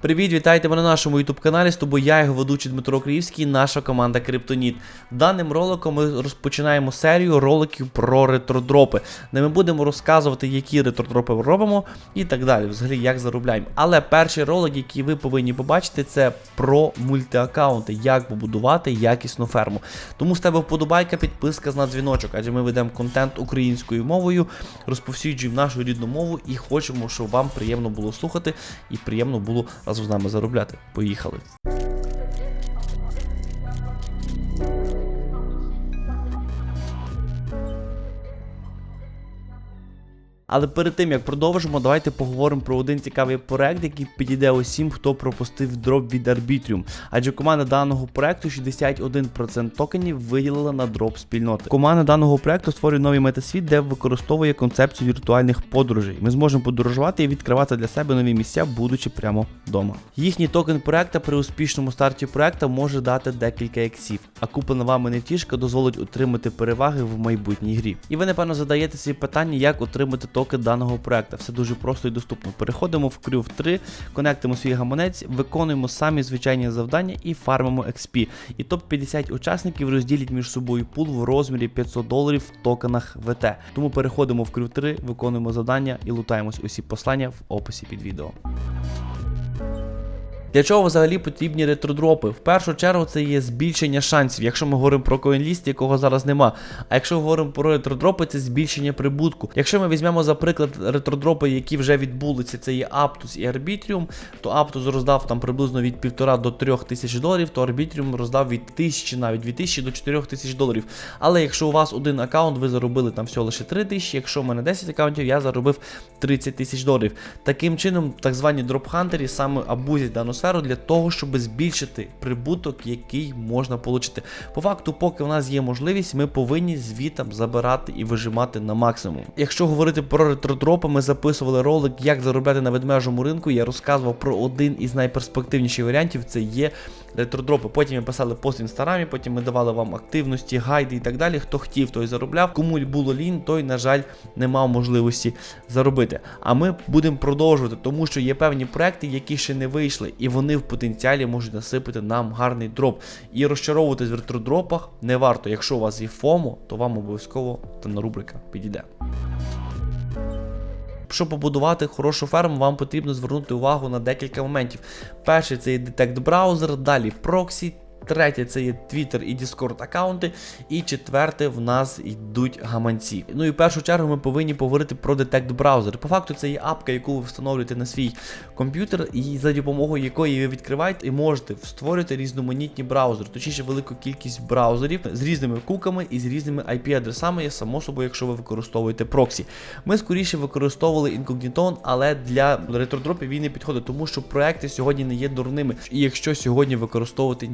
Привіт, вітайте мене на нашому youtube каналі. З тобою я, його ведучий Дмитро Криївський, наша команда Криптоніт. Даним роликом ми розпочинаємо серію роликів про ретродропи, де ми будемо розказувати, які ретродропи робимо і так далі, взагалі як заробляємо. Але перший ролик, який ви повинні побачити, це про мультиаккаунти, як побудувати якісну ферму. Тому з тебе вподобайка, підписка на дзвіночок, адже ми ведемо контент українською мовою, розповсюджуємо нашу рідну мову і хочемо, щоб вам приємно було слухати і приємно було разом з нами заробляти. Поїхали! Але перед тим як продовжимо, давайте поговоримо про один цікавий проект, який підійде усім, хто пропустив дроп від Arbitrium. Адже команда даного проекту 61% токенів виділила на дроп спільноти. Команда даного проекту створює новий метасвіт, де використовує концепцію віртуальних подорожей. Ми зможемо подорожувати і відкривати для себе нові місця, будучи прямо вдома. Їхній токен проекта при успішному старті проекта може дати декілька ексів, а куплена вами нефтішка дозволить отримати переваги в майбутній грі. І ви напевно задаєте собі питання, як отримати токен даного проекту. Все дуже просто і доступно. Переходимо в Крюв 3, конектимо свій гаманець, виконуємо самі звичайні завдання і фармимо XP. І топ-50 учасників розділять між собою пул в розмірі 500 доларів в токенах ВТ. Тому переходимо в Крюв 3, виконуємо завдання і лутаємось. Усі послання в описі під відео. Для чого взагалі потрібні ретродропи? В першу чергу це є збільшення шансів, якщо ми говоримо про CoinList, якого зараз нема. А якщо говоримо про ретродропи, це збільшення прибутку. Якщо ми візьмемо, за приклад, ретродропи, які вже відбулися, це є Aptus і Arbitrium, то Aptus роздав там приблизно від 1,5 до 3 тисяч доларів, то Arbitrium роздав від 1000 навіть від 1000 до 4 тисяч доларів. Але якщо у вас один аккаунт, ви заробили там всього лише 3 тисячі, якщо в мене 10 аккаунтів, я заробив 30 тисяч доларів. Таким чином, так звані дропхантери саме абузять дану сферу для того, щоб збільшити прибуток, який можна отримати. По факту, поки в нас є можливість, ми повинні звітам забирати і вижимати на максимум. Якщо говорити про ретродропи, ми записували ролик, як заробляти на ведмежому ринку. Я розказував про один із найперспективніших варіантів це є ретродропи. Потім ми писали пост в інстаграмі, потім ми давали вам активності, гайди і так далі. Хто хотів, той заробляв. Кому було лінь, той, на жаль, не мав можливості заробити. А ми будемо продовжувати, тому що є певні проекти, які ще не вийшли, і вони в потенціалі можуть насипати нам гарний дроп. І розчаровуватись в ретродропах не варто. Якщо у вас є ФОМО, то вам обов'язково дана рубрика підійде. Щоб побудувати хорошу ферму, вам потрібно звернути увагу на декілька моментів. Перший це є детект браузер, далі проксі. Третє це є Twitter і Discord аккаунти. І четверте в нас йдуть гаманці. Ну і в першу чергу ми повинні поговорити про Detect браузер. По факту це є апка, яку ви встановлюєте на свій комп'ютер, і за допомогою якої ви відкриваєте і можете створювати різноманітні браузери, точніше велику кількість браузерів з різними куками і з різними IP-адресами, само собою, якщо ви використовуєте проксі. Ми скоріше використовували інкогнітон, але для ретродропів він не підходить, тому що проекти сьогодні не є дурними. І якщо сьогодні використовувати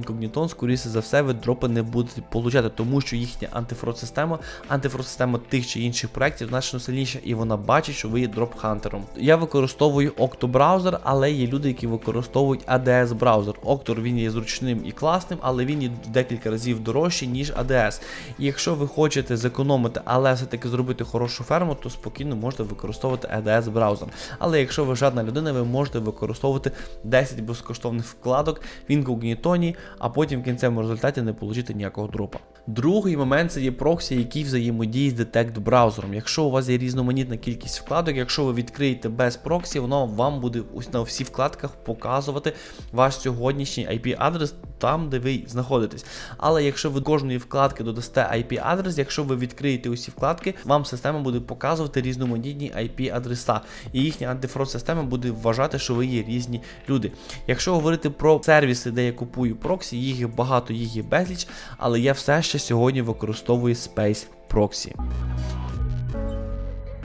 інкогнітон, скоріше за все, ви дропи не будете получати, тому що їхня антифрод-система, антифрод-система тих чи інших проєктів значно сильніша, і вона бачить, що ви є дроп-хантером. Я використовую Octo браузер, але є люди, які використовують ADS браузер. Octor він є зручним і класним, але він є декілька разів дорожчий, ніж ADS. І якщо ви хочете зекономити, але все-таки зробити хорошу ферму, то спокійно можете використовувати ADS браузер. Але якщо ви жадна людина, ви можете використовувати 10 безкоштовних вкладок в інкогнітоні, а потім в кінцевому результаті не отримати ніякого дропа. Другий момент це є проксі, який взаємодіє з Detect браузером. Якщо у вас є різноманітна кількість вкладок, якщо ви відкриєте без проксі, воно вам буде ось на всіх вкладках показувати ваш сьогоднішній IP-адрес там, де ви знаходитесь. Але якщо ви кожної вкладки додасте IP-адрес, якщо ви відкриєте усі вкладки, вам система буде показувати різноманітні IP-адреса. І їхня антифрод система буде вважати, що ви є різні люди. Якщо говорити про сервіси, де я купую проксі, їх є багато, їх є безліч, але я все ще сьогодні використовую Space Proxy.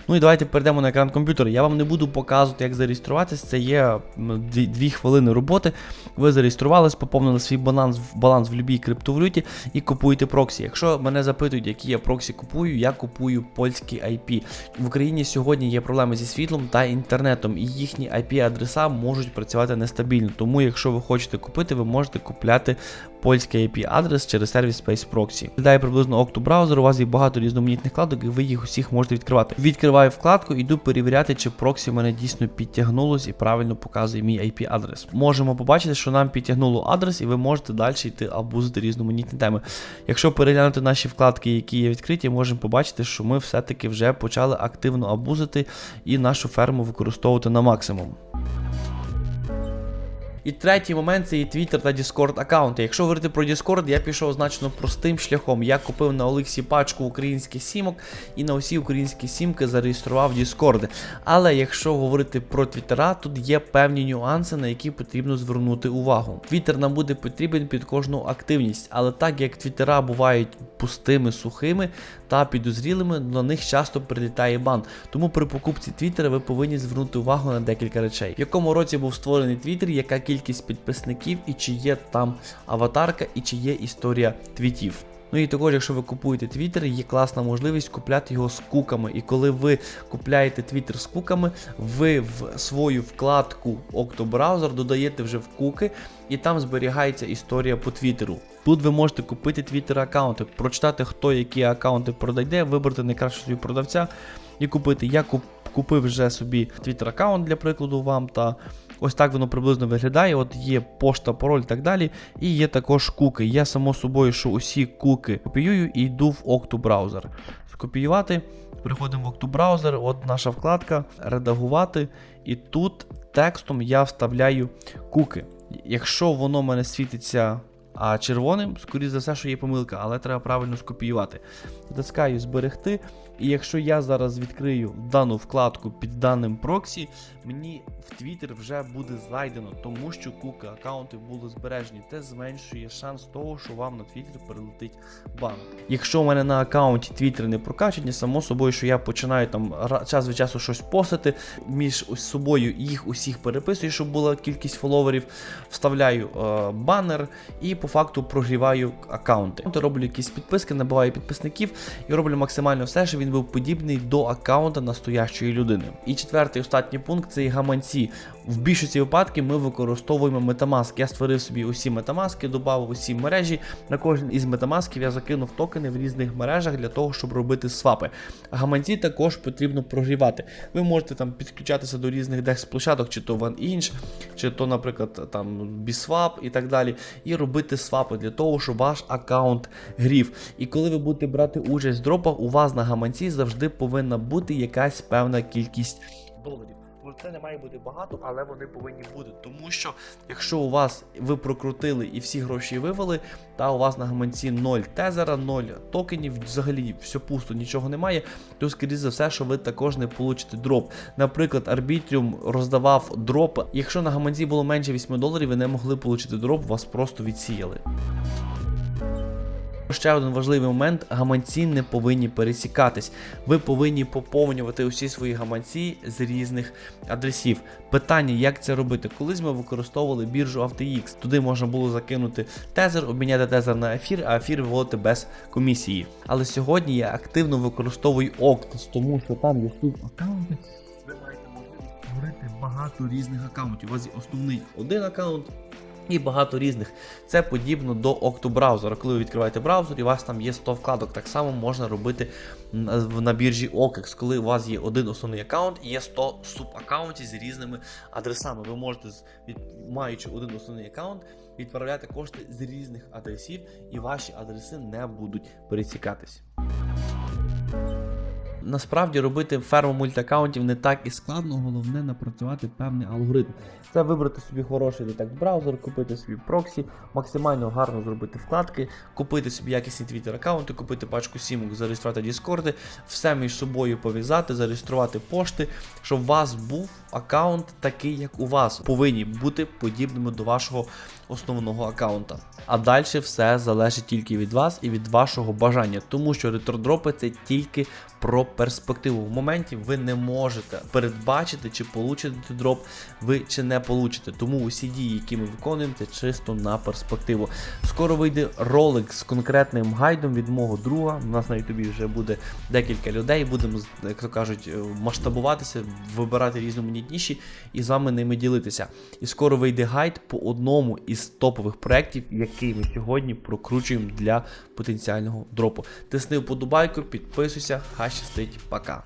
Ну і давайте перейдемо на екран комп'ютера. Я вам не буду показувати, як зареєструватися. Це є дві, хвилини роботи. Ви зареєструвались, поповнили свій баланс баланс в будь-якій криптовалюті і купуєте проксі. Якщо мене запитують, які я проксі купую, я купую польські IP. В Україні сьогодні є проблеми зі світлом та інтернетом, і їхні IP-адреса можуть працювати нестабільно. Тому, якщо ви хочете купити, ви можете купляти польський IP-адрес через сервіс Space Proxy. Виглядає приблизно Octo браузер, у вас є багато різноманітних вкладок, і ви їх усіх можете відкривати. Відкривати Відкриваю вкладку, іду перевіряти, чи проксі мене дійсно підтягнулось і правильно показує мій IP-адрес. Можемо побачити, що нам підтягнуло адрес, і ви можете далі йти абузити різноманітні теми. Якщо переглянути наші вкладки, які є відкриті, можемо побачити, що ми все-таки вже почали активно абузити і нашу ферму використовувати на максимум. І третій момент це і Twitter та Discord аккаунти. Якщо говорити про Discord, я пішов значно простим шляхом. Я купив на Олексі пачку українських сімок і на усі українські сімки зареєстрував Discord. Але якщо говорити про Твіттера, тут є певні нюанси, на які потрібно звернути увагу. Твіттер нам буде потрібен під кожну активність, але так як Твіттера бувають пустими, сухими та підозрілими, на них часто прилітає бан. Тому при покупці Твіттера ви повинні звернути увагу на декілька речей. В якому році був створений Твіттер, яка кількість підписників, і чи є там аватарка, і чи є історія твітів. Ну і також, якщо ви купуєте Twitter, є класна можливість купляти його з куками. І коли ви купляєте Twitter з куками, ви в свою вкладку Octobrowser додаєте вже в куки, і там зберігається історія по Твіттеру. Тут ви можете купити Twitter аккаунти, прочитати, хто які аккаунти продає, вибрати найкращого собі продавця і купити. Я купив вже собі Twitter аккаунт для прикладу вам та. Ось так воно приблизно виглядає. От є пошта, пароль і так далі. І є також куки. Я само собою, що усі куки копіюю і йду в Octo браузер. Скопіювати. Приходимо в Octo браузер, от наша вкладка, редагувати. І тут текстом я вставляю куки. Якщо воно в мене світиться а червоним, скоріш за все, що є помилка, але треба правильно скопіювати. Затискаю зберегти. І якщо я зараз відкрию дану вкладку під даним проксі, мені в Twitter вже буде знайдено, тому що куки аккаунти були збережені. Це зменшує шанс того, що вам на Twitter перелетить бан. Якщо у мене на аккаунті Twitter не прокачані, само собою, що я починаю там час від часу щось постити, між собою їх усіх переписую, щоб була кількість фоловерів, вставляю е, банер і по факту прогріваю аккаунти. Роблю якісь підписки, набиваю підписників і роблю максимально все, щоб він був подібний до аккаунта настоящої людини. І четвертий останній пункт це гаманці. В більшості випадків ми використовуємо Metamask. Я створив собі усі метамаски, додав усі мережі. На кожен із метамасків я закинув токени в різних мережах для того, щоб робити свапи. Гаманці також потрібно прогрівати. Ви можете там підключатися до різних декс-площадок, чи то OneInch, чи то, наприклад, там Biswap і так далі, і робити свапи для того, щоб ваш аккаунт грів. І коли ви будете брати участь в дропах, у вас на гаманці завжди повинна бути якась певна кількість доларів. Це не має бути багато, але вони повинні бути. Тому що якщо у вас ви прокрутили і всі гроші вивели, та у вас на гаманці 0 тезера, 0 токенів, взагалі все пусто, нічого немає, то скоріше за все, що ви також не получите дроп. Наприклад, Arbitrium роздавав дроп. Якщо на гаманці було менше 8 доларів, ви не могли отримати дроп, вас просто відсіяли. Ще один важливий момент: гаманці не повинні пересікатись. Ви повинні поповнювати усі свої гаманці з різних адресів. Питання, як це робити? Колись ми використовували біржу AutoX. Туди можна було закинути тезер, обміняти тезер на ефір, а ефір виводити без комісії. Але сьогодні я активно використовую Octus, тому що там є тут аккаунти. Ви маєте можливість створити багато різних аккаунтів. У вас є основний один аккаунт. І багато різних. Це подібно до Octo браузера. Коли ви відкриваєте браузер і у вас там є 100 вкладок, так само можна робити на, біржі OKEX, коли у вас є один основний аккаунт і є 100 субаккаунтів з різними адресами. Ви можете, маючи один основний аккаунт, відправляти кошти з різних адресів, і ваші адреси не будуть пересікатись. Насправді робити ферму мультиаккаунтів не так і складно, головне напрацювати певний алгоритм. Це вибрати собі хороший детект браузер, купити собі проксі, максимально гарно зробити вкладки, купити собі якісні твіттер аккаунти, купити пачку сімок, зареєструвати Діскорди, все між собою пов'язати, зареєструвати пошти, щоб у вас був аккаунт такий, як у вас, повинні бути подібними до вашого основного аккаунта. А далі все залежить тільки від вас і від вашого бажання, тому що ретродропи це тільки про перспективу. В моменті ви не можете передбачити, чи получите дроп ви чи не получите. Тому усі дії, які ми виконуємо, це чисто на перспективу. Скоро вийде ролик з конкретним гайдом від мого друга. У нас на ютубі вже буде декілька людей. Будемо, як то кажуть, е, масштабуватися, вибирати різноманітніші і з вами ними ділитися. І скоро вийде гайд по одному із топових проєктів, який ми сьогодні прокручуємо для потенціального дропу. Тисни вподобайку, підписуйся, хай щастить, пока.